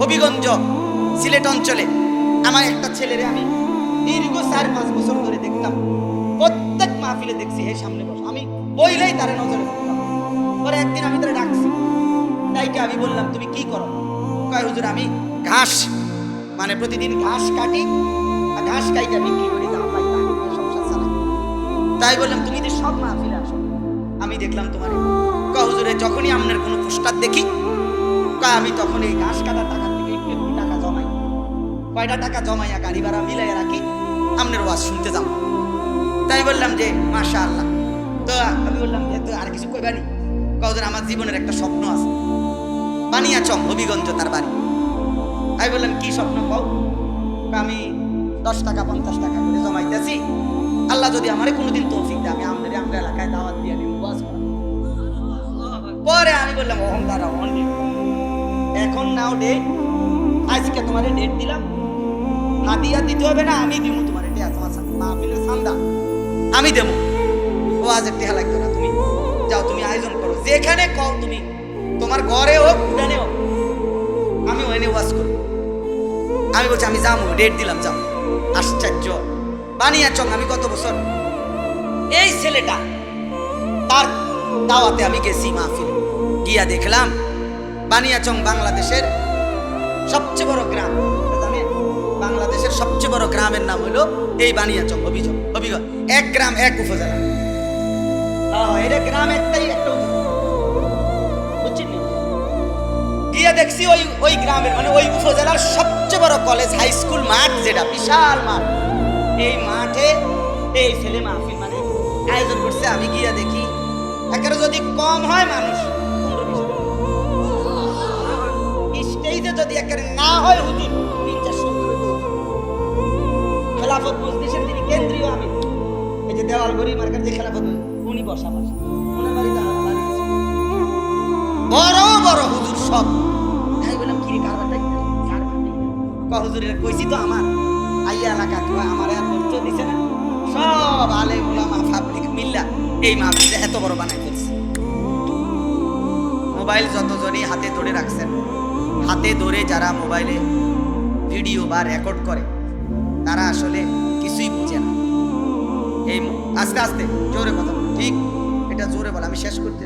হবিগঞ্জ, সিলেট অঞ্চলে। আমার একটা ছেলেরে আমি দীর্ঘ চার, পাঁচ বছর ধরে দেখতাম। প্রত্যেক মাহফিলে দেখছি, এই সামনে বসে। আমি বইলেই তারে নজরে পরে একদিন আমি তারা ডাকছি। তাইকে আমি বললাম, তুমি কি করো? কয়, হুজুর, আমি ঘাস মানে প্রতিদিন ঘাস কাটি আর ঘাস কাইটা বিক্রি করি? দাম পাই আমি তাই বললাম, তুমি যে সব মাহফিলে আসো, আমি দেখলাম তোমার। কয়, হুজুরে যখনই আপনার কোনো পোস্টার দেখি, কয়, আমি তখন এই ঘাস কাটার টাকা কয়টা টাকা জমাইয়া গাড়ি ভাড়া মিলাইয়া রাখি আপনার ওয়াজ শুনতে যাও। তাই বললাম যে মাশা আল্লাহ তো আমি বললাম যে তো আর কিছু কইবানি কদিন আমার জীবনের একটা স্বপ্ন আছে। বানিয়াচং হবিগঞ্জ তার বাড়ি। আমি বললাম, কি স্বপ্ন কও? আমি দশ টাকা, পঞ্চাশ টাকা করে জমাইতেছি। আল্লাহ যদি আমারে কোনোদিন তৌফিক দেয়, আমি আমাদের আমরা এলাকায় দাওয়াত দিয়ে ওয়াজ করাবো। পরে আমি বললাম, অহংকার এখন নাও ডে আজকে তোমার ডেট দিলাম। হাতিয়া দিতে হবে না, আমি দিব তোমার এটা তোমার মাহফিলের সান্দা। আমি দেবো। ও, আজ টেহা লাগতো না তুমি। যাও, তুমি আয়োজন করো। যেখানে কও তুমি, তোমার ঘরে হোক উড়ানে হোক, আমি ওখানে ওয়াজ করব। আমি বলছি, আমি যাব ডেট দিলাম, যাও। আশ্চর্য। বানিয়াচং, আমি কত বছর? এই ছেলেটা, তার দাওয়াতে আমি গেছি মাহফিল। গিয়া দেখলাম, বানিয়াচং বাংলাদেশের সবচেয়ে বড় গ্রাম? বাংলাদেশের সবচেয়ে বড় গ্রামের নাম হলো এই বানিয়াচং অভিযোগ অভিযোগ। এক গ্রাম, এক উপজেলা। এটা গ্রাম একটাই একটা বুঝছেন গিয়ে দেখছি ওই ওই গ্রামের মানে ওই উপজেলার সবচেয়ে বড় কলেজ হাই স্কুল মাঠ যেটা, বিশাল মাঠ। এই মাঠে এই ছেলে মাহফিল মানে আয়োজন করছে। আমি গিয়া দেখি, একেবারে যদি কম হয় মানুষ স্টেজে যদি একেবারে না হয় হুজুর খেলাফত মজলিসের তিনি কেন্দ্রীয় আমি। এই যে দেওয়াল গড়ি মার্কার যে খেলাফত উনি বসা বাড়ি বড় হুজুর সব। তাই বললাম? কার বাড়ি? ক হুজুরের কইছি তো আমার। আইয়া এলাকা তো আমার আর পরিচয় দিছে না। সব আলে উলামা পাবলিক মিল্লা, এই মাহফিলে এত বড় বানাই ফেলছে। মোবাইল যতজনই হাতে ধরে রাখছেন, হাতে ধরে যারা মোবাইলে ভিডিও বা রেকর্ড করে তারা আসলে কিছুই বুঝে না। এই আস্তে আস্তে, জোরে কথা ঠিক? এটা জোরে বলো, আমি শেষ করতে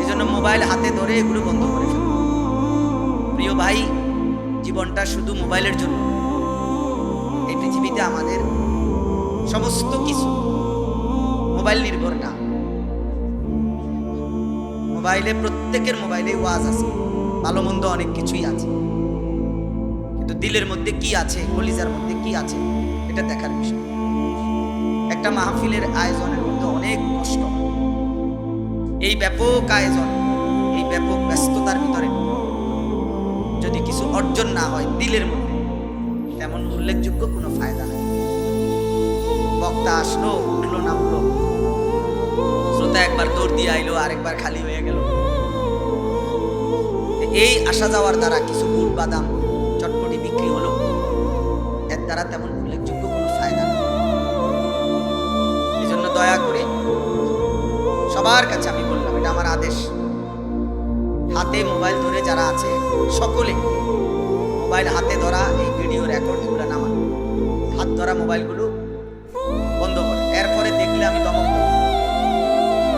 এই জন্য মোবাইল হাতে ধরে এগুলো বন্ধ করে ফেলো। প্রিয় ভাই, জীবনটা শুধু মোবাইলের জন্য। এই পৃথিবীতে আমাদের সমস্ত কিছু মোবাইল নির্ভর না। মোবাইলে প্রত্যেকের মোবাইলে ওয়াজ আছে। ভালো মন্দ অনেক কিছুই আছে। দিলের মধ্যে কি আছে, কলিজার মধ্যে কি আছে, এটা দেখার বিষয়। একটা মাহফিলের আয়োজনের মধ্যে অনেক কষ্ট। এই ব্যাপক আয়োজন, এই ব্যাপক ব্যস্ততার ভিতরে যদি কিছু অর্জন না হয় দিলের মধ্যে, তেমন উল্লেখযোগ্য কোনো ফায়দা নেই। বক্তা আসলো, উঠল, নামলো। শ্রোতা একবার দৌড় দিয়ে আইলো, আরেকবার খালি হয়ে গেল। এই আসা যাওয়ার দ্বারা কিছু গুড় বাদাম দ্বারা তেমন উল্লেখযোগ্য কোনো ফায়দা নেই এই জন্য দয়া করে সবার কাছে আমি বললাম, এটা আমার আদেশ। হাতে মোবাইল ধরে যারা আছে, সকলে মোবাইল হাতে ধরা, এই ভিডিও রেকর্ড এগুলো নামান হাত ধরা মোবাইলগুলো বন্ধ করে। এরপরে দেখলে আমি দমক দেবো।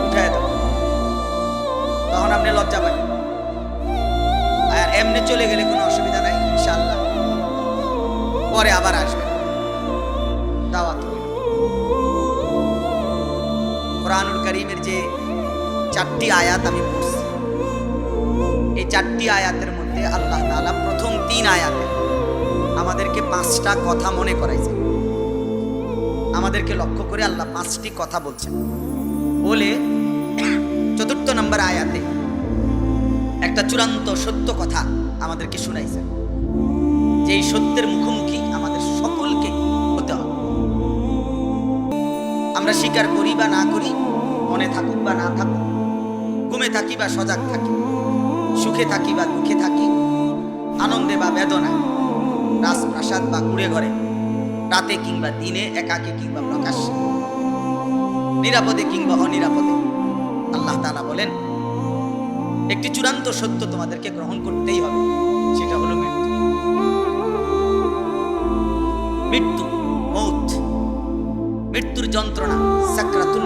উঠায় তখন আপনি লজ্জা পাই আর এমনি চলে গেলে কোনো পরে আবার আসবে। দাওয়াত। কোরআনুল করিমের যে চারটি আয়াত আমি পড়ছি, এই চারটি আয়াতের মধ্যে আল্লাহ তাআলা প্রথম তিন আয়াতে আমাদেরকে পাঁচটা কথা মনে করাইছে আমাদেরকে লক্ষ্য করে আল্লাহ পাঁচটি কথা বলছেন। বলে চতুর্থ নম্বর আয়াতে একটা চূড়ান্ত সত্য কথা আমাদেরকে শুনাইছেন। যে এই সত্যের স্বীকার করি বা না করি, মনে থাকুক বা না থাকুক, ঘুমে থাকি বা সজাগ থাকি, সুখে থাকি বা দুঃখে থাকি, আনন্দে বা বেদনায়, রাজপ্রাসাদ বা ঘুরে ঘরে, রাতে কিংবা দিনে, একাকে কিংবা প্রকাশ্যে, নিরাপদে কিংবা অনিরাপদে। আল্লাহ তালা বলেন, একটি চূড়ান্ত সত্য তোমাদেরকে গ্রহণ করতেই হবে, সেটা হলো মৃত্যু। মৃত্যু মৌত মৃত্যুর যন্ত্রণা। সাকরাতুল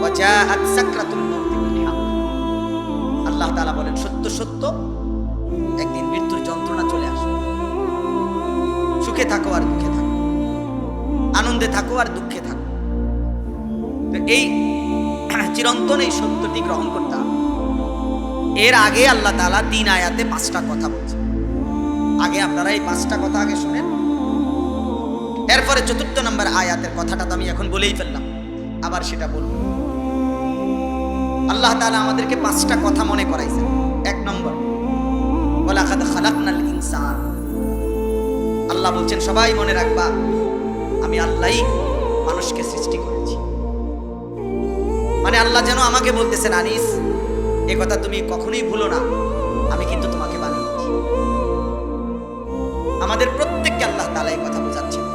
ওয়াজাআত সাকরাতুল বিল আল্লাহ তাআলা বলেন, সত্য সত্য, একদিন মৃত্যুর যন্ত্রণা চলে আসবে। সুখে থাকো আর দুঃখে থাকো। আনন্দে থাকো আর দুঃখে থাকো। এই চিরন্তন এই সত্যটি গ্রহণ করতে এর আগে আল্লাহ তালা তিন আয়াতে পাঁচটা কথা বলছে আগে আপনারা এই পাঁচটা কথা আগে শুনেন। এরপরে চতুর্থ নম্বর আয়াতের কথাটা তো আমি এখন বলেই ফেললাম। আবার সেটা বলব। আল্লাহ তালা আমাদেরকে পাঁচটা কথা মনে করাইছেন। এক নম্বর আল্লাহ বলছেন, সবাই মনে রাখবা, আমি আল্লাহই মানুষকে সৃষ্টি করেছি। মানে আল্লাহ যেন আমাকে বলতেছেন, আনিস, এ কথা তুমি কখনোই ভুলো না, আমি কিন্তু তোমাকে বানিয়েছি। আমাদের প্রত্যেককে আল্লাহ তাআলা এই কথা বোঝাচ্ছেন।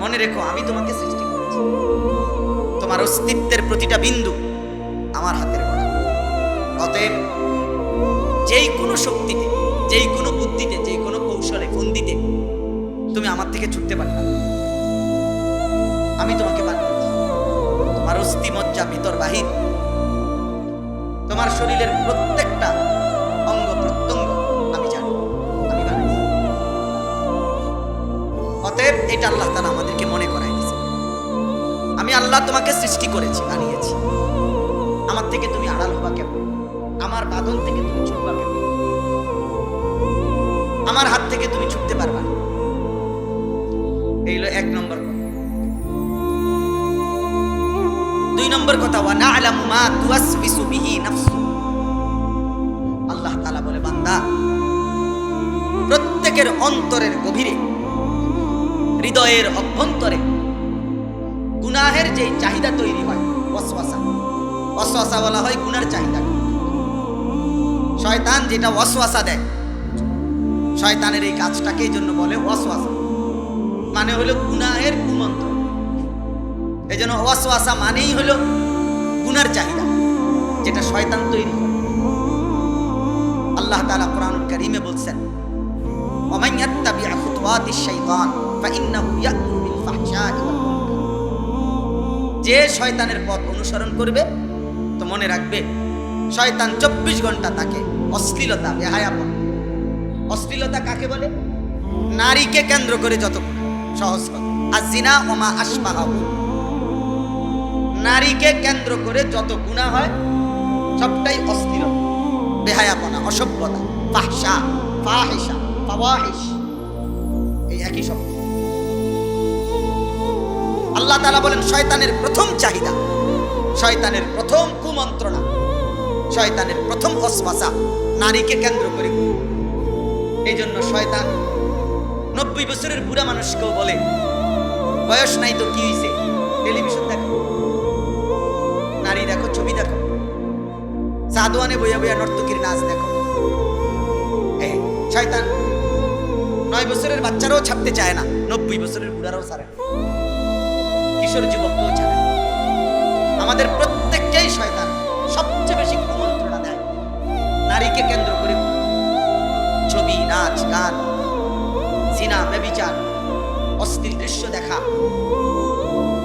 মনে রেখো, আমি তোমাকে সৃষ্টি করেছি। তোমার অস্তিত্বের প্রতিটা বিন্দু আমার হাতের গড়া অতএব যেই কোনো শক্তিতে, যেই কোনো বুদ্ধিতে, যেই কোনো কৌশলে, ফন্দিতে তুমি আমার থেকে ছুটতে পারবে আমি তোমাকে বানিয়েছি তোমার অস্থি মজ্জা ভিতর বাহির। তোমার শরীরের প্রত্যেকটা অতএব এটা আল্লাহ তাআলা আমাদেরকে মনে করাই দিয়েছে। আমি আল্লাহ তোমাকে সৃষ্টি করেছি, বানিয়েছি। আমার থেকে তুমি আড়াল হবা কেন আমার বাঁধন থেকে তুমি ছুটবা কেন আমার হাত থেকে তুমি ছুটতে পারবা না। এই হলো এক নম্বর দুই নম্বর কথা, ওয়া না'লামু মা তুওয়াসবিসু বিহি নাফসু। আল্লাহ তাআলা বলে, বান্দা, প্রত্যেকের অন্তরের গভীরে হৃদয়ের অভ্যন্তরে গুনাহের যে চাহিদা তৈরি হয় অশ্বাসা অশ্বাসা বলা হয় গুনার চাহিদা। শয়তান যেটা অশ্বাসা দেয়, শয়তানের এই কাজটাকে এই জন্য বলে অশ্বাসা মানে হলো গুনাহের কুমন্ত্র এই জন্য অশ্বাসা মানেই হলো গুনার চাহিদা, যেটা শয়তান তৈরি আল্লাহ তালা কোরআন করিমে বলছেন অমাইয়াত্তাবি আখুতওয়াতি শাইতান। যে শয়তানের পথ অনুসরণ করবে, তো মনে রাখবে, শয়তান চব্বিশ ঘণ্টা তাকে অশ্লীলতা বেহায়াপন অশ্লীলতা কাকে বলে? নারীকে কেন্দ্র করে যত সহজ আর জিনা ওমা আসবাহ নারীকে কেন্দ্র করে যত গুণা হয়, সবটাই অস্থির বেহায়াপনা, অসভ্যতা ফাহসা ফাহিসা ফাওয়াহিস এই একই শব্দ। আল্লাহ তালা বলেন, শয়তানের প্রথম চাহিদা, শয়তানের প্রথম কুমন্ত্রণা, শয়তানের প্রথম অশ্বাসা নারীকে কেন্দ্র করে। এই জন্য শয়তান নব্বই বছরের বুড়া মানুষকেও বলে, বয়স নাই তো কি হয়েছে টেলিভিশন দেখো, নারী দেখো, ছবি দেখো সাদোয়ানে বইয়া বইয়া নর্তকীর নাচ দেখো। শয়তান নয় বছরের বাচ্চারাও ছাপতে চায় না, নব্বই বছরের বুড়ারাও ছাড়ে না। কিশোর যুবককেও ছাড়ে না। আমাদের প্রত্যেককেই শয়তান সবচেয়ে বেশি কুমন্ত্রণা দেয়। নারীকে কেন্দ্র করে ছবি, নাচ, গান সিনা ব্যবিচার অস্থির দৃশ্য দেখা,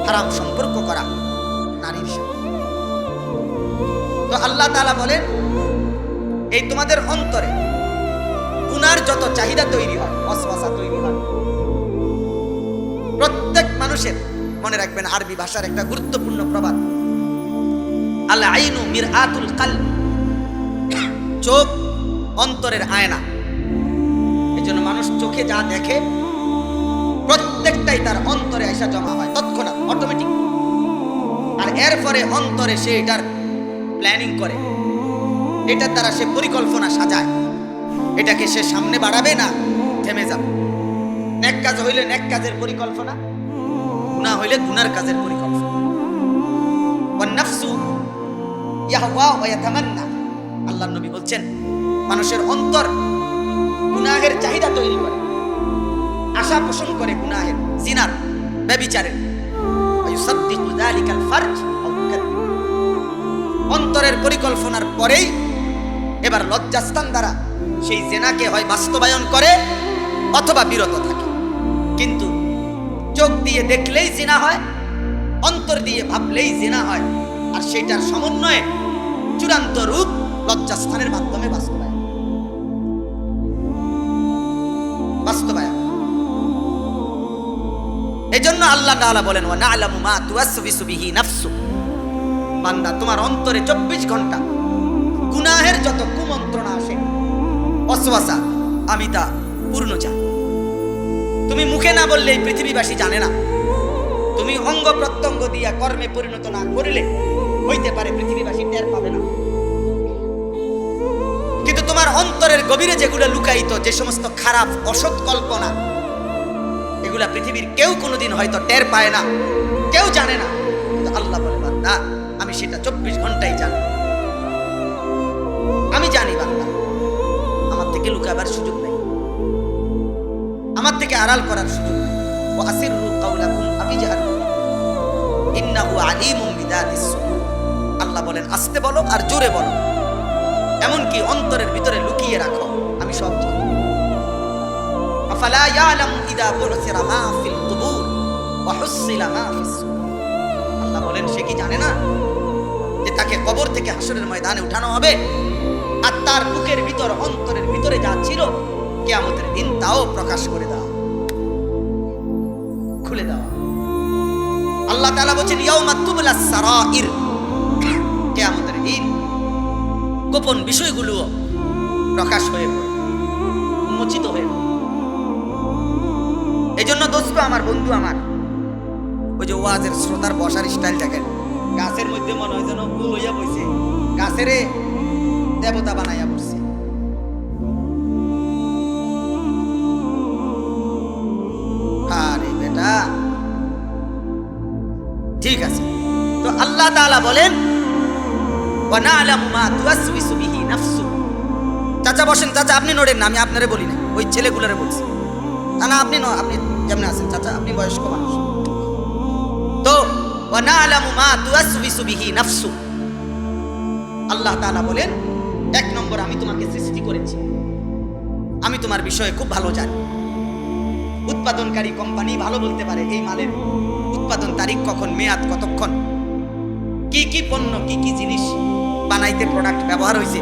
হারাম সম্পর্ক করা নারীর সাথে তো আল্লাহ তালা বলেন, এই তোমাদের অন্তরে গুনার যত চাহিদা তৈরি হয় অসওয়াসা তৈরি হয়। প্রত্যেক মানুষের মনে রাখবেন, আরবি ভাষার একটা গুরুত্বপূর্ণ প্রবাদ। আল আইনু মির আতুল কাল চোখ অন্তরের আয়না। এই জন্য মানুষ চোখে যা দেখে, প্রত্যেকটাই তার অন্তরে এসে জমা হয়, তৎক্ষণাৎ অটোমেটিক আর এরপরে অন্তরে সে এটার প্ল্যানিং করে। এটার দ্বারা সে পরিকল্পনা সাজায়। এটাকে সে সামনে বাড়াবে না, থেমে যাবে। নেক কাজ হইলে নেক কাজের পরিকল্পনা। গুনাহ হইলে গুনার কাজের পরিকল্পনা। আল্লাহর নবী বলছেন, মানুষের অন্তর গুনাহের চাহিদা তৈরি করে। আশা পোষণ করে গুনাহের, জিনার, ব্যবিচারের। অন্তরের পরিকল্পনার পরেই এবার লজ্জাস্থান দ্বারা সেই জেনাকে হয় বাস্তবায়ন করে অথবা বিরত থাকে। কিন্তু চোখ দিয়ে দেখলেই জেনা হয়, অন্তর দিয়ে ভাবলেই জেনা হয়, আর সেটার সমন্বয়ে চূড়ান্ত রূপ লজ্জাস্থানের মাধ্যমে বাস্তবায়ন। বাস্তবায়ন। এজন্য আল্লাহ তাআলা বলেন, ওয়া না'লামু মা তুওয়াসবিসু বিহি নাফসু। বান্দা, তোমার অন্তরে চব্বিশ ঘণ্টা গুনাহের যত কুমন্ত্রণা আসে অসওয়াসা আমি তা পূর্ণ জানি তুমি মুখে না বললে এই পৃথিবীবাসী জানে না। তুমি অঙ্গ প্রত্যঙ্গ দিয়া কর্মে পরিণত না করিলে হইতে পারে পৃথিবীবাসী টের পাবে না। কিন্তু তোমার অন্তরের গভীরে যেগুলো লুকায়িত, যে সমস্ত খারাপ, অসৎ কল্পনা, এগুলা পৃথিবীর কেউ কোনোদিন হয়তো টের পায় না, কেউ জানে না। কিন্তু আল্লাহ বলে, বান্দা, আমি সেটা চব্বিশ ঘন্টাই জানি। আমি জানি, বান্দা, আমার থেকে লুকাবার থেকে আড়াল করার সুযোগ। ও আসিরু কাউলাকুম আল্লাহ বলেন, আস্তে বলো আর জোরে বলো। এমনকি অন্তরের ভিতরে লুকিয়ে রাখো। আমি সব বলেন, সে কি জানে না যে তাকে কবর থেকে হাসরের ময়দানে উঠানো হবে? আর তার বুকের ভিতর, অন্তরের ভিতরে যা ছিল, কেয়ামতের দিন তাও প্রকাশ করে আল্লাহ তুবলাস সারাইর। কেয়ামতের দিন গোপন বিষয়গুলো প্রকাশ হয়ে উন্মোচিত হয়ে এই জন্য দোস্ত, আমার বন্ধু আমার, ওই যে ওয়াজের শ্রোতার বসার স্টাইল দেখেন, গাছের মধ্যে মনে হয় যেন হইয়া বইছে গাছেরে দেবতা বানাইয়া বসছে আরে বেটা ঠিক আছে। তো আল্লাহ তাআলা বলেন চাচা বসেন, চাচা আপনি নড়েন না, আমি আপনারে বলি না ওই ছেলেগুলোরে বলছি। না না, আপনি আপনি যেমন আছেন, চাচা, আপনি বয়স্ক মানুষ। তো আল্লাহ তাআলা বলেন, এক নম্বর আমি তোমাকে সৃষ্টি করেছি। আমি তোমার বিষয়ে খুব ভালো জানি। উৎপাদনকারী কোম্পানি ভালো বলতে পারে এই মালের। উৎপাদন তারিখ কখন, মেয়াদ কতক্ষণ? কি কি পণ্য, কি কি জিনিস বানাইতে প্রোডাক্ট ব্যবহার হয়েছে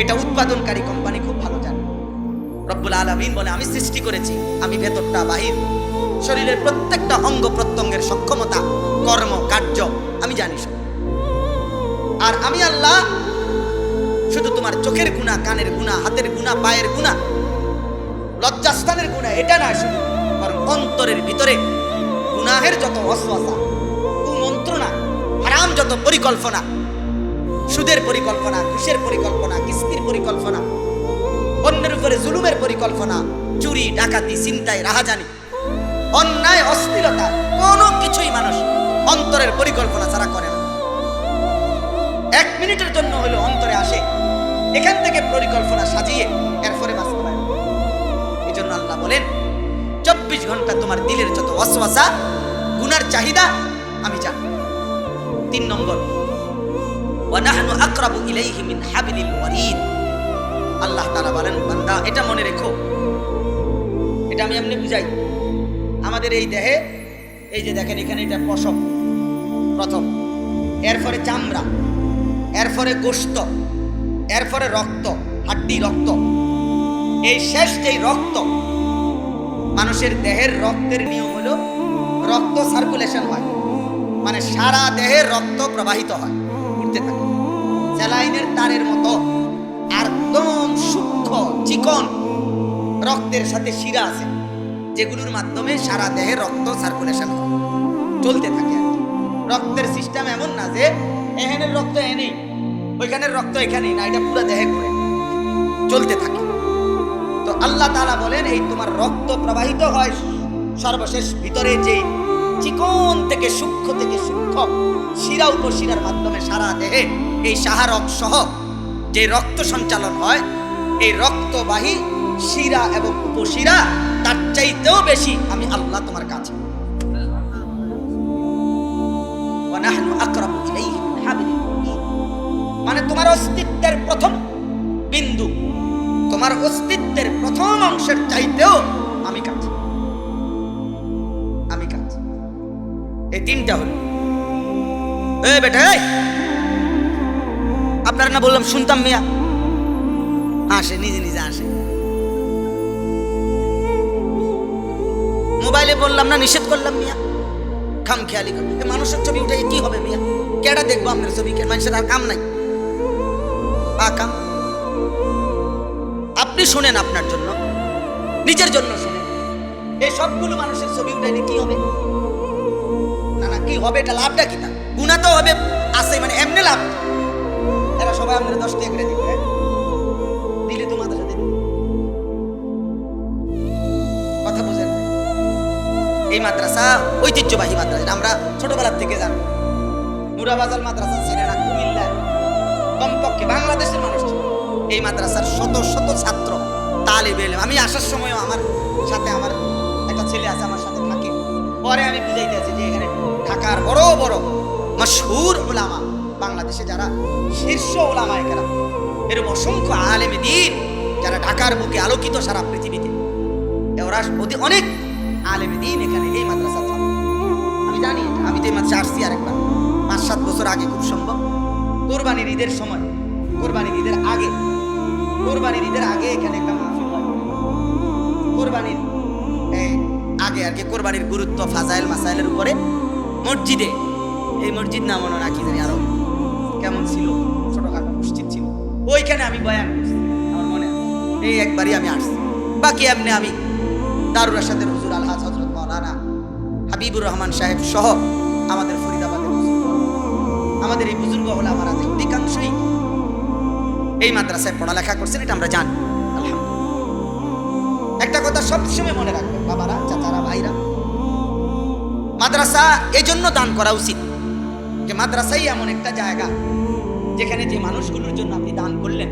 এটা উৎপাদনকারী কোম্পানি খুব ভালো জানে। রব্বুল আলমিন বলে, আমি সৃষ্টি করেছি, আমি ভেতরটা বাহির। শরীরের প্রত্যেকটা অঙ্গ প্রত্যঙ্গের সক্ষমতা, কর্ম, কার্য, আমি জানি সব। আর আমি আল্লাহ, শুধু তোমার চোখের গুণা, কানের গুণা, হাতের গুণা, পায়ের গুণা, লজ্জাস্থানের গুণা, এটা না শুধু অন্তরের ভিতরে গুনাহের যত অশ্বাসা কুমন্ত্রণা, হারাম যত পরিকল্পনা, সুদের পরিকল্পনা ঘুষের পরিকল্পনা, কিস্তির পরিকল্পনা, অন্যের উপরে জুলুমের পরিকল্পনা, চুরি, ডাকাতি চিন্তায় রাহাজানি, অন্যায় অস্থিরতা কোনো কিছুই মানুষ অন্তরের পরিকল্পনা ছাড়া করে না। এক মিনিটের জন্য হলো অন্তরে আসে, এখান থেকে পরিকল্পনা সাজিয়ে এরপরে বাস্তবায়ন। এই জন্য আল্লাহ বলেন চব্বিশ ঘণ্টা তোমার দিলের যত অশ্বাসা, গুনার চাহিদা, আমি জানি। তিন নম্বর, ওয়ানাহনু আকরাবু ইলাইহি মিন হাবিলিল ওয়ারিদ। আল্লাহ তাআলা বলেন, বান্দা, এটা মনে রেখো। এটা আমি এমনি বুঝাই। আমাদের এই দেহে, এই যে দেখেন এখানে এটা পশম, প্রথম। এরপরে চামড়া, এরপরে গোস্ত এরপরে রক্ত, হাড্ডি রক্ত। এই শেষ যেই রক্ত মানুষের দেহের রক্তের নিয়ম হলো রক্ত সার্কুলেশন হয়। মানে সারা দেহে রক্ত প্রবাহিত হয়। ঘুরতে থাকে। স্যালাইনের তারের মতো একদম সূক্ষ্ম, চিকন রক্তের সাথে শিরা আছে, যেগুলোর মাধ্যমে সারা দেহে রক্ত সার্কুলেশন হয়। চলতে থাকে রক্তের সিস্টেম এমন না যে এখানের রক্ত এনেই ওইখানের রক্ত এখানেই না, এটা পুরো দেহে ঘুরে। চলতে থাকে। তো আল্লাহ তালা বলেন, এই তোমার রক্ত প্রবাহিত হয় সর্বশেষ ভিতরে যে চিকন থেকে সূক্ষ্ম থেকে সূক্ষ্ম শিরা উপশিরার মাধ্যমে সারা দেহে এই সাহারক সহ যে রক্ত সঞ্চালন হয়, এই রক্তবাহী শিরা এবং উপশিরা, তার চাইতেও বেশি আমি আল্লাহ তোমার কাছে। মানে তোমার অস্তিত্বের প্রথম বিন্দু তোমার অস্তিত্বের প্রথম অংশের চাইতেও আমি কাছে আমি কাছে এই তিনটা হলো। এই বেটা আপনারা না বললাম, শুনতাম মিয়া। আসে, নিজে নিজে আসে। মোবাইলে বললাম না, নিষেধ করলাম মিয়া। খাম খেয়ালি করে মানুষের ছবি উঠে কি হবে মিয়া? কেডা দেখব আপনার ছবি? মানুষের আর কাম নাই। আ কাম আপনি শুনেন আপনার জন্য, নিজের জন্য শোনেন। এই সবগুলো মানুষের ছবি উঠাইলে কি হবে? না না, কি হবে? এটা লাভটা কি তা? গুণা তো হবে, আছে মানে এমনি লাভ। এরা সবাই আপনার দশ টাকা দিবে হ্যাঁ? দিলে তো মাদ্রাসা দেবে। কথা বুঝেন এই মাদ্রাসা ঐতিহ্যবাহী মাদ্রাসা আমরা ছোটবেলার থেকে জানি। মুরাবাজার মাদ্রাসা ছিল না কমপক্ষে বাংলাদেশের মানুষ। এই মাদ্রাসার শত শত ছাত্র, তালিব এলেম। আমি আসার সময় আমার সাথে আমার একটা ছেলে আছে, আমার সাথে থাকে। পরে আমি বুঝাইতে আছি যে এখানে ঢাকার বড় বড় মশহুর ওলামা বাংলাদেশে যারা শীর্ষ ওলামা এখানে এরকম অসংখ্য আলেমে দিন যারা ঢাকার বুকে আলোকিত সারা পৃথিবীতে। ওরা অতি অনেক আলেমে দিন এখানে এই মাদ্রাসা ছাত্র। আমি জানি। আমি তো এই মাদ্রাসা আসছি আরেকবার। পাঁচ সাত বছর আগে খুব সম্ভব। কোরবানির ঈদের সময়, কোরবানির ঈদের আগে কোরবানির ঈদের আগে এখানে একটা কোরবানির আগে আর কি কোরবানির গুরুত্ব ফাজাইল মাসাইলের উপরে। মসজিদে, এই মসজিদ না মনে রাখি জানি আরও। কেমন ছিল? ছোটখাটো মসজিদ ছিল। ওইখানে আমি বয়ান মনে এই একবারই আমি আসছি। বাকি এমনি আমি দারুর রাশাদের হুজুর আলহাজ হজরত মৌলানা হাবিবুর রহমান সাহেব সহ আমাদের ফরিদাবাদের আমাদের এই বুজুর্গ হলে আমার অধিকাংশই এই মাদ্রাসায় পড়ালেখা করছেন, এটা আমরা জানি। একটা কথা সবসময় মনে রাখবেন, বাবারা, চাচারা, ভাইরা। মাদ্রাসা এই জন্য দান করা উচিত যে মাদ্রাসাই এমন একটা জায়গা যেখানে যে মানুষগুলোর জন্য আপনি দান করলেন,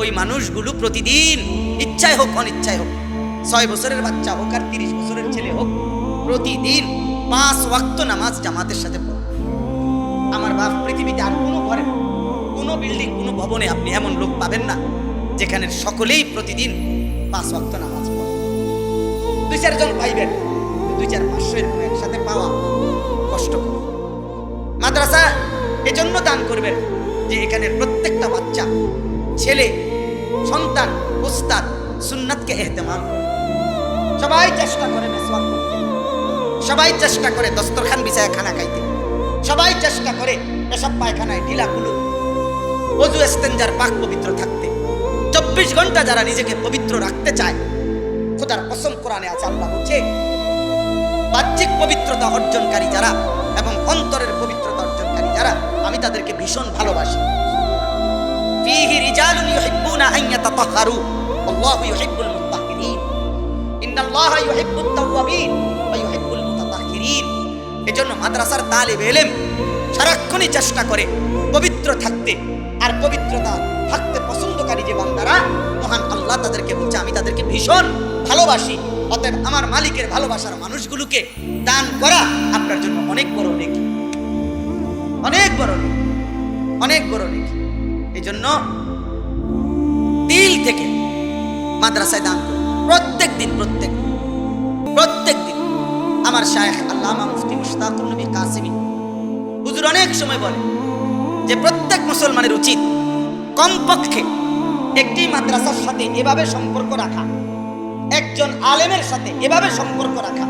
ওই মানুষগুলো প্রতিদিন ইচ্ছায় হোক, অনিচ্ছায় হোক, ছয় বছরের বাচ্চা হোক আর তিরিশ বছরের ছেলে হোক, প্রতিদিন পাঁচ ওয়াক্ত নামাজ জামাতের সাথে পড়ে আমার বাপ পৃথিবীতে আর কোনো ঘরে কোনো বিল্ডিং কোনো ভবনে আপনি এমন লোক পাবেন না, যেখানে সকলেই প্রতিদিন পাঁচ ওয়াক্ত নামাজ দুই চারজন পাইবেন দুই চার পাঁচশো এরকম একসাথে পাওয়া কষ্টকর। মাদ্রাসা এজন্য দান করবেন যে এখানে প্রত্যেকটা বাচ্চা, ছেলে, সন্তান উস্তাদ সুন্নাতকে এহতেমাম। সবাই চেষ্টা করে সবাই চেষ্টা করে দস্তরখান বিছায় খানা খাইতে। সবাই চেষ্টা করে এসব পায়খানায় ঢিলা কুলু অজু এস্তেঞ্জার পাক পবিত্র থাকতে। চব্বিশ ঘণ্টা যারা নিজেকে পবিত্র রাখতে চায়, খোদার কসম কোরআনে আছে আল্লাহ বলছে, বাহ্যিক পবিত্রতা অর্জনকারী যারা এবং অন্তরের পবিত্রতা অর্জনকারী যারা, আমি তাদেরকে ভীষণ ভালোবাসি। ফিহি রিজালুন ইউহিব্বুনা আন ইয়াতাতাহহারু আল্লাহু ইউহিব্বুল মুতাহহিরিন ইন্নাল্লাহা ইউহিব্বুত তাওয়াবিন ওয়া ইউহিব্বুল মুতাতাহহিরিন এজন্য মাদ্রাসার তালিব ইলম সারাক্ষণই চেষ্টা করে পবিত্র থাকতে। আর পবিত্রতা থাকতে পছন্দকারী যে বান্দারা, মহান আল্লাহ তাদেরকে বলছে, আমি তাদেরকে ভীষণ ভালোবাসি। অতএব আমার মালিকের ভালোবাসার মানুষগুলোকে দান করা আপনার জন্য অনেক বড় নেকি। অনেক বড় নেকি। অনেক বড় নেকি। এই জন্য দিল থেকে মাদ্রাসায় দান করুন। প্রত্যেক দিন, প্রত্যেক। প্রত্যেক দিন। আমার শায়েখ আল্লামা মুফতি মুশতাকুর নবী কাসিমি হুজুর অনেক সময় বলে প্রত্যেক মুসলমানের উচিত কমপক্ষে একটি মাদ্রাসার সাথে এভাবে সম্পর্ক রাখা একজন আলেমের সাথে এভাবে সম্পর্ক রাখা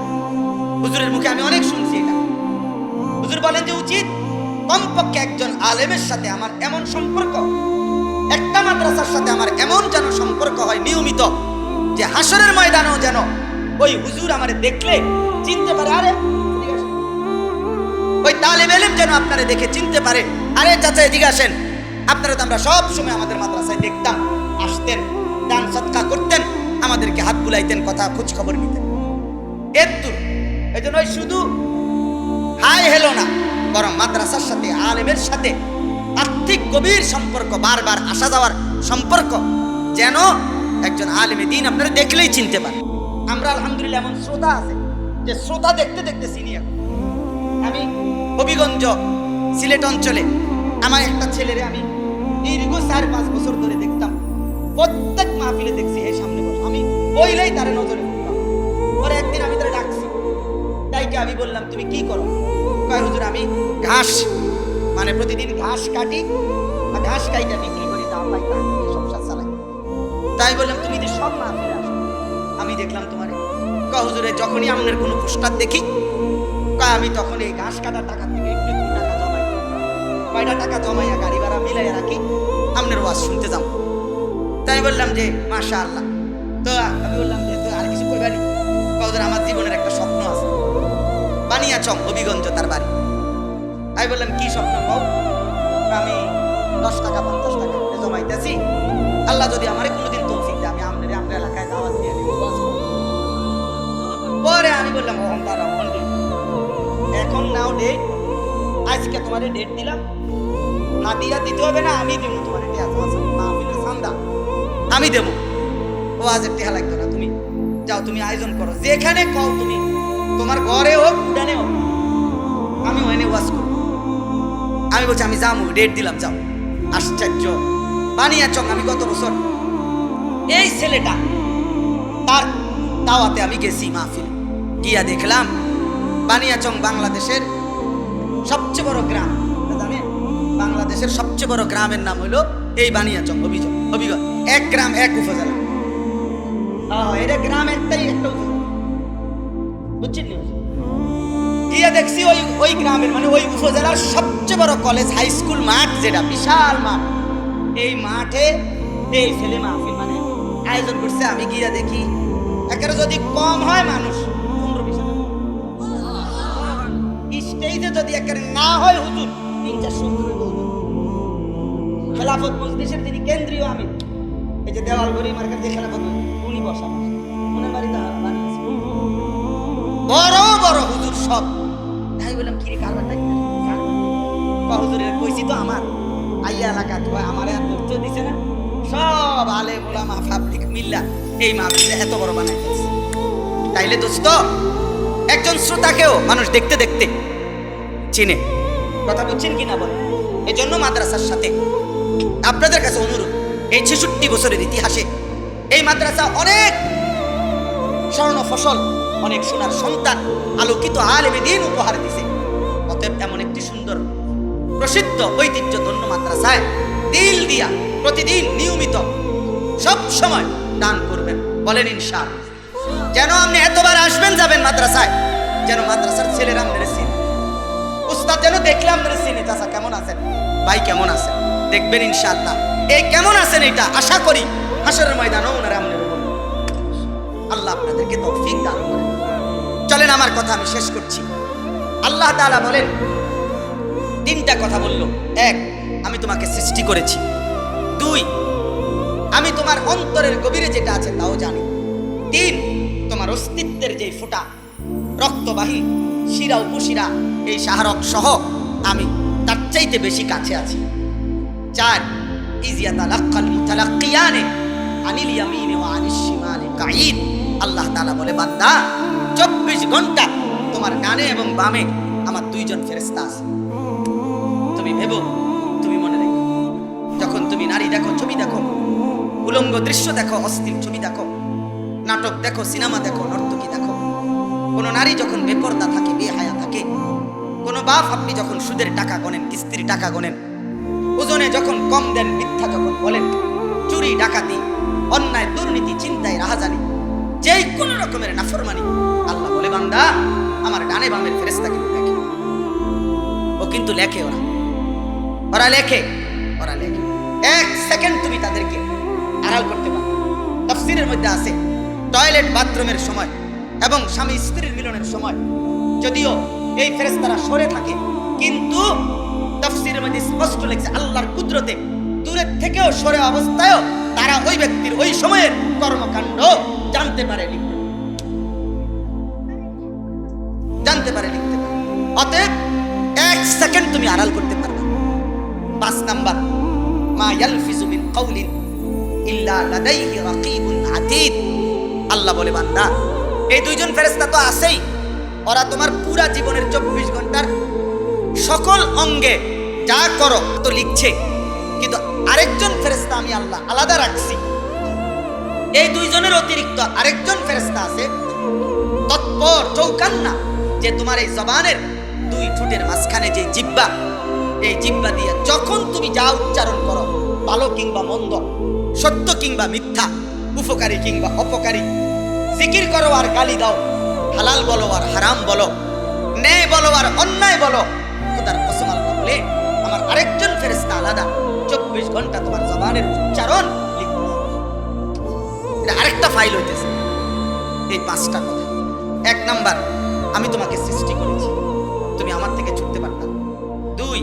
হুজুরের মুখে আমি অনেক শুনছি এটা হুজুর বলেন যে উচিত কমপক্ষে একজন আলেমের সাথে আমার এমন সম্পর্ক, একটা মাদ্রাসার সাথে আমার এমন যেন সম্পর্ক হয় নিয়মিত, যে হাসরের ময়দানেও যেন ওই হুজুর আমার দেখলে চিনতে পারে, আরে। ওই তালেব এলেম যেন আপনারা দেখে চিনতে পারে। আরে চাচা, এদিকে আসেন। আপনারা তো আমরা সব সময় আমাদের মাদ্রাসায় দেখতাম, আসতেন, দান সৎকা করতেন, আমাদেরকে হাত বুলাইতেন, কথা খোঁজ খবর নিতেন। এর দূর, এই জন্য শুধু হাই হেলো না, বরং মাদ্রাসার সাথে, আলেমের সাথে আর্থিক গভীর সম্পর্ক, বারবার আসা যাওয়ার সম্পর্ক, যেন একজন আলেমে দিন আপনারা দেখলেই চিনতে পারে আমরা আলহামদুলিল্লাহ এমন শ্রোতা আছে, যে শ্রোতা দেখতে দেখতে আমি হবিগঞ্জ, সিলেট অঞ্চলে। আমার একটা ছেলেরে আমি দীর্ঘ চার, পাঁচ বছর ধরে দেখতাম। প্রত্যেক মাহফিলে দেখছি এই সামনে বসে। আমি বইলেই তারা নজরে পড়তাম। পরে একদিন আমি তারা ডাকছি। তাইকে আমি বললাম, তুমি কি করো? কয়, হুজুর, আমি ঘাস মানে প্রতিদিন ঘাস কাটি আর ঘাস কাইটা বিক্রি করি দাম পাই সংসার চালাই। তাই বললাম, তুমি যে সব মাহফিলে আসো, আমি দেখলাম তোমার। কয়, হুজুরে যখনই আপনার কোনো পোস্টার দেখি আমি তখন এই ঘাস কাটার টাকা থেকে একটু টাকা জমাই কয়টা টাকা জমাইয়া গাড়ি ভাড়া মিলাইয়া রাখি, আপনার ওয়াজ শুনতে যাও তাই বললাম যে মাশা আল্লাহ তো আমি বললাম যে, তো আর কিছু কইবানি কওদের আমার জীবনের একটা স্বপ্ন আছে। বানিয়াচং, হবিগঞ্জ তার বাড়ি। আমি বললাম, কি স্বপ্ন কও? আমি দশ টাকা, পঞ্চাশ টাকা জমাইতেছি। আল্লাহ যদি আমার কোনোদিন তৌফিক দেয়, আমি আপনার আপনার এলাকায় দাওয়াত দিয়ে। পরে আমি বললাম ডেট এখন নাও ডেট আজকে তোমার ডেট দিলাম। হাদিয়া দিতে হবে না, আমি দেবো তোমার মাহফিলের সান্দা। আমি দেব। ও আজ টেহা লাগতো না, তুমি যাও, তুমি আয়োজন করো। যেখানে কও তুমি, তোমার ঘরে হোক উডানে হোক, আমি ওখানে ওয়াজ করব। আমি বলছি, আমি যাব ডেট দিলাম, যাও। আশ্চর্য। বানিয়াচং আমি গত বছর। এই ছেলেটা, তার দাওয়াতে আমি গেছি মাহফিল। গিয়া দেখলাম বানিয়াচং বাংলাদেশের সবচেয়ে বড় গ্রাম। জানেন বাংলাদেশের সবচেয়ে বড় গ্রামের নাম হলো এই বানিয়াচং, অভিযোগ অভিযোগ এক গ্রাম, এক উপজেলা। এটা গ্রাম একটাই, একটা উপজেলা। গিয়ে দেখছি ওই ওই গ্রামের মানে ওই উপজেলার সবচেয়ে বড় কলেজ হাই স্কুল মাঠ যেটা, বিশাল মাঠ। এই মাঠে এই ছেলে মাহফিল মানে আয়োজন করছে। আমি গিয়া দেখি, একেবারে যদি কম হয় মানুষ না হয় হুজুর তিন চারশো হুজুরের হুজুর। খেলাফত মজলিসের যিনি কেন্দ্রীয় আমি এই যে দেওয়াল ঘড়ি মার্কেট যে খেলাফত উনি বসা উনার বাড়িতে বানিয়েছে বড় বড় হুজুর সব। তাই বললাম কি রে কারবারটা? হুজুরের কইছি তো আমার। আইয়া এলাকা তো আমার আর ধৈর্য দিছে না। সব আলে গোলামা পাবলিক মিল্লা এই মাহফিলে এত বড় বানাই ফেলছে তাইলে দোস্ত, একজন শ্রোতাকেও মানুষ দেখতে দেখতে চিনে। কথা বুঝছেন কি না বলে এজন্য মাদ্রাসার সাথে আপনাদের কাছে অনুরোধ, এই ছেষট্টি বছরের ইতিহাসে এই মাদ্রাসা অনেক স্বর্ণ ফসল, অনেক সোনার সন্তান আলোকিত আলেমে দিন উপহার দিছে। অতএব এমন একটি সুন্দর, প্রসিদ্ধ ঐতিহ্য ধন্য মাদ্রাসায় দিল দিয়া প্রতিদিন নিয়মিত সব সময় দান করবেন বলেন ইনশা যেন আপনি এতবার আসবেন যাবেন মাদ্রাসায়, যেন চিনে উস্তাদ যেন দেখলে আপনার চিনে চাচা কেমন আছেন? ভাই কেমন আছেন? দেখবেন ইনশাআল্লাহ। এই কেমন আছেন এটা? আশা করি হাসরের ময়দানও ওনারা বলবেন আল্লাহ আপনাদেরকে তৌফিক দান করেন। চলেন আমার কথা আমি শেষ করছি। আল্লাহ তাআলা বলেন, তিনটা কথা বলল। এক, আমি তোমাকে সৃষ্টি করেছি। দুই, আমি তোমার অন্তরের গভীরে যেটা আছে তাও জানি। তিন, তোমার অস্তিত্বের যে ফোঁটা রক্তবাহী শিরা উপশিরা এই সাহারক সহ আমি তার চাইতে বেশি কাছে আছি। চার আল্লাহ তাআলা বলে, বান্দা 24 ঘণ্টা তোমার ডানে এবং বামে আমার দুইজন ফেরেশতা আছে। তুমি ভেবো, তুমি মনে রেখো, যখন তুমি নারী দেখো, ছবি দেখো, উলঙ্গ দৃশ্য দেখো, অস্থির ছবি দেখো, নাটক দেখো, সিনেমা দেখো, নর্তকী দেখো কোনো নারী যখন বেপর্দা থাকে, বেহায়া থাকে, কোনো বাপ আপনি যখন সুদের টাকা গনেন, কিস্তির টাকা গনেন, ওজনে যখন কম দেন মিথ্যা যখন বলেন, চুরি, ডাকাতি, অন্যায়, দুর্নীতি, চিন্তায় রাহাজানি, যেই কোনো রকমের নাফরমানি, আল্লাহ বলে, বান্দা, আমার ডানে বামের ফেরেস্তা কিন্তু দেখে। ও কিন্তু লেখে ওরা। ওরা লেখে ওরা লেখে। এক সেকেন্ড তুমি তাদেরকে আড়াল করতে পারো। তফসিরের মধ্যে আছে, টয়লেট বাথরুমের সময় এবং স্বামী স্ত্রীর মিলনের সময় যদিও এই ফেরেস্তারা সরে থাকে, কিন্তু তফসিরের মধ্যে স্পষ্ট লেগেছে আল্লাহর কুদরতে দূরের থেকেও সরে অবস্থায়ও তারা ওই ব্যক্তির ওই সময়ের কর্মকাণ্ড জানতে পারে, লিখতে জানতে পারে, লিখতে অতএব এক সেকেন্ড তুমি আড়াল করতে পারবে পাঁচ নাম্বার, মা ইয়ালফিজু মিন কাউলিন ইল্লা লাদাইহি রাকিবুন আতীদ। আল্লাহ বলে, বান্দা এই দুইজন ফেরেস্তা তো আছেই। ওরা তোমার পুরা জীবনের চব্বিশ ঘণ্টার সকল অঙ্গে যা করো তো লিখছে। কিন্তু আরেকজন ফেরেস্তা আমি আল্লাহ আলাদা রাখছি। এই দুইজনের অতিরিক্ত আরেকজন ফেরেস্তা আছে তৎপর চৌকান্না, যে তোমার এই জবানের দুই ঠোঁটের মাঝখানে যে জিব্বা, এই জিব্বা দিয়ে যখন তুমি যা উচ্চারণ করো ভালো কিংবা মন্দ, সত্য কিংবা মিথ্যা, উপকারী কিংবা অপকারী জিকির করো আর গালি দাও। হালাল বলো আর হারাম বলো। ন্যায় বলো আর অন্যায় বলো। খোদার কসম আল্লাহ বলে, আমার আরেকজন ফেরেস্তা আলাদা। চব্বিশ ঘণ্টা তোমার জবানের উচ্চারণ এটা আরেকটা ফাইল হইতেছে। এই পাঁচটা কথা। এক নাম্বার, আমি তোমাকে সৃষ্টি করেছি। তুমি আমার থেকে ছুটতে পারতা না। দুই,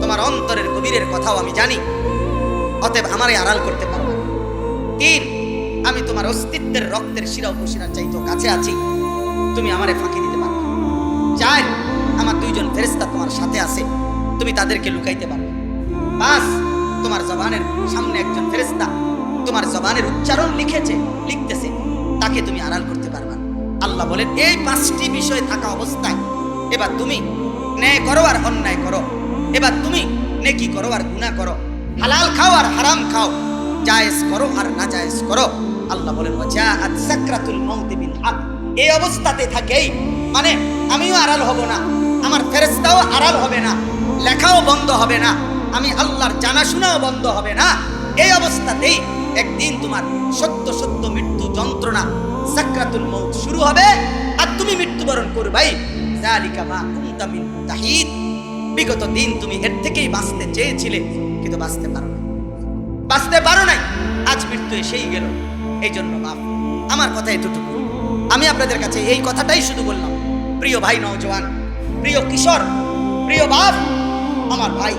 তোমার অন্তরের গভীরের কথাও আমি জানি। অতএব আমারে আড়াল করতে পারবে। তিন আমি তোমার অস্তিত্বের রক্তের শিরা উপশিরার চাইতো কাছে আছি। তুমি আমারে ফাঁকি দিতে পারবে। চার আমার দুইজন ফেরেস্তা তোমার সাথে আছে। তুমি তাদেরকে লুকাইতে পারবে পাঁচ তোমার জবানের সামনে একজন ফেরেস্তা তোমার জবানের উচ্চারণ লিখেছে, লিখতেছে। তাকে তুমি আড়াল করতে পারবে আল্লাহ বলেন, এই পাঁচটি বিষয় থাকা অবস্থায় এবার তুমি ন্যায় করো আর অন্যায় করো। এবার তুমি নেকি করো আর গুনাহ করো। হালাল খাও আর হারাম খাও। জায়েজ করো আর না জায়েজ করো। আল্লাহ বলেন সাকরাতুল এই অবস্থাতে থাকেই মানে আমিও আড়াল হব না, আমার ফেরেস্তাও আড়াল হবে না, লেখাও বন্ধ হবে না, আমি আল্লাহর জানাশোনাও বন্ধ হবে না। এই অবস্থাতেই একদিন তোমার সত্য সত্য মৃত্যু যন্ত্রণা সাকরাতুল মৌত শুরু হবে, আর তুমি মৃত্যুবরণ করবাই জালিকা মা কুনতা মিন তাহিদ। বিগত দিন তুমি এর থেকেই বাঁচতে চেয়েছিলে, কিন্তু বাঁচতে পারো না বাঁচতে পারো নাই, আজ মৃত্যু এসেই গেল। এই জন্য বাপ আমার কথা এতটুকু। আমি আপনাদের কাছে এই কথাটাই শুধু বললাম। প্রিয় ভাই নওজওয়ান প্রিয় কিশোর, প্রিয় বাপ, আমার ভাই,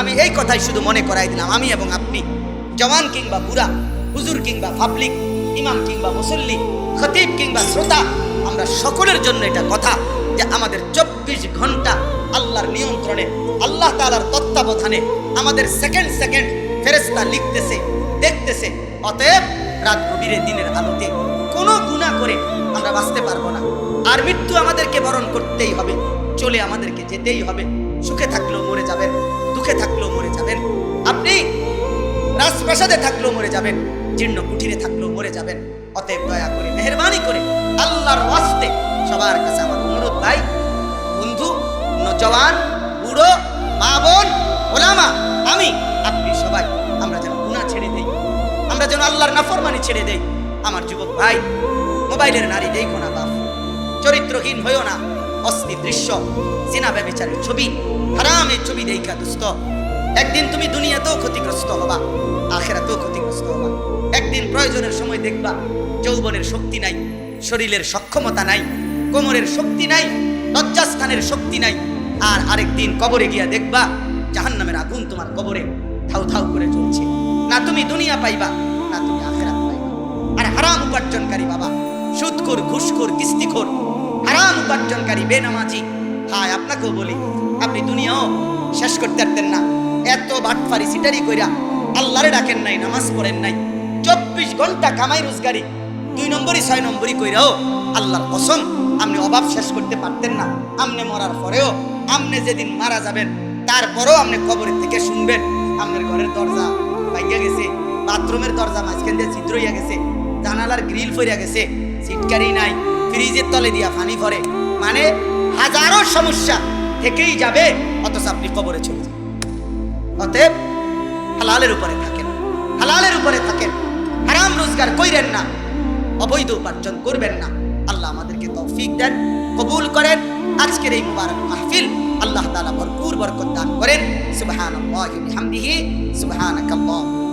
আমি এই কথাই শুধু মনে করাই দিলাম। আমি এবং আপনি, জওয়ান কিংবা বুড়া, হুজুর কিংবা পাবলিক, ইমাম কিংবা মুসল্লি, খতিব কিংবা শ্রোতা, আমরা সকলের জন্য এটা কথা যে আমাদের চব্বিশ ঘণ্টা আল্লাহর নিয়ন্ত্রণে, আল্লাহ তালার তত্ত্বাবধানে আমাদের সেকেন্ড সেকেন্ড ফেরেস্তা লিখতেছে, দেখতেছে। অতএব রাত গভীরে দিনের আলোতে কোনো গুণা করে আমরা বাঁচতে পারব না। আর মৃত্যু আমাদেরকে বরণ করতেই হবে, চলে আমাদেরকে যেতেই হবে। সুখে থাকলেও মরে যাবেন, দুঃখে থাকলেও মরে যাবেন। আপনি রাজপ্রাসাদে থাকলেও মরে যাবেন, জীর্ণ কুঠিরে থাকলেও মরে যাবেন। অতএব দয়া করে, মেহরবানি করে আল্লাহর ওয়াস্তে সবার কাছে আমার অনুরোধ ভাই, বন্ধু, নজওয়ান, বুড়ো, মা, বোন, ওলামা, আমি, আপনি সবাই আমরা যেন আল্লাহর নাফরমানি ছেড়ে দেই। আমার যুবক ভাই, মোবাইলের নারী দেখো না বাপ। চরিত্রহীন হইও না। অস্থির দৃশ্য, সিনা ব্যবচারের ছবি, হারামের ছবি দেখা দুস্থ। একদিন তুমি দুনিয়াতেও ক্ষতিগ্রস্ত হবা, আখেরাতেও ক্ষতিগ্রস্ত হবা। একদিন প্রয়োজনের সময় দেখবা, যৌবনের শক্তি নাই, শরীরের সক্ষমতা নাই, কোমরের শক্তি নাই, লজ্জাস্থানের শক্তি নাই। আর আরেকদিন কবরে গিয়া দেখবা, জাহান্নামের আগুন তোমার কবরে থাউ থাউ করে চলছে না তুমি দুনিয়া পাইবা না তুমি আখেরাত পাইবা আর হারাম উপার্জনকারী বাবা, সুদখোর, ঘুষখোর, কিস্তিখোর, হারাম উপার্জনকারী, বেনামাজি। হায়, আপনাকেও বলি, আপনি দুনিয়াও শেষ করতে পারতেন না। এত বাটফারি সিটারি কইরা আল্লাহরে ডাকেন নাই, নামাজ পড়েন নাই। চব্বিশ ঘণ্টা কামাই রোজগারি, দুই নম্বরই, ছয় নম্বরই কইরাও আল্লাহর কসম, আপনি অভাব শেষ করতে পারতেন না। আপনি মরার পরেও আপনি যেদিন মারা যাবেন, তারপরেও আপনি কবরের থেকে শুনবেন, আপনার ঘরের দরজা ভাইয়া গেছে। বাথরুমের দরজা মাঝখান দিয়ে ছিদ্র হইয়া গেছে, জানালার গ্রিল ফইরা গেছে সিটকারি নাই, ফ্রিজের তলে দিয়া পানি ভরে। মানে হাজারো সমস্যা থেকেই যাবে, অথচ আপনি কবরে চলে যাবেন অতএব হালালের উপরে থাকেন, হালালের উপরে থাকেন। হারাম রোজগার কইরেন না, অবৈধ উপার্জন করবেন না। আল্লাহ আমাদেরকে তৌফিক দেন, কবুল করেন। আজকের এই মুবারক মাহফিল আল্লাহ তাআলা ভরপুর বরকত দান করেন। সুবহানাল্লাহি বিহামদিহি, সুবহানাকাল্লাহ।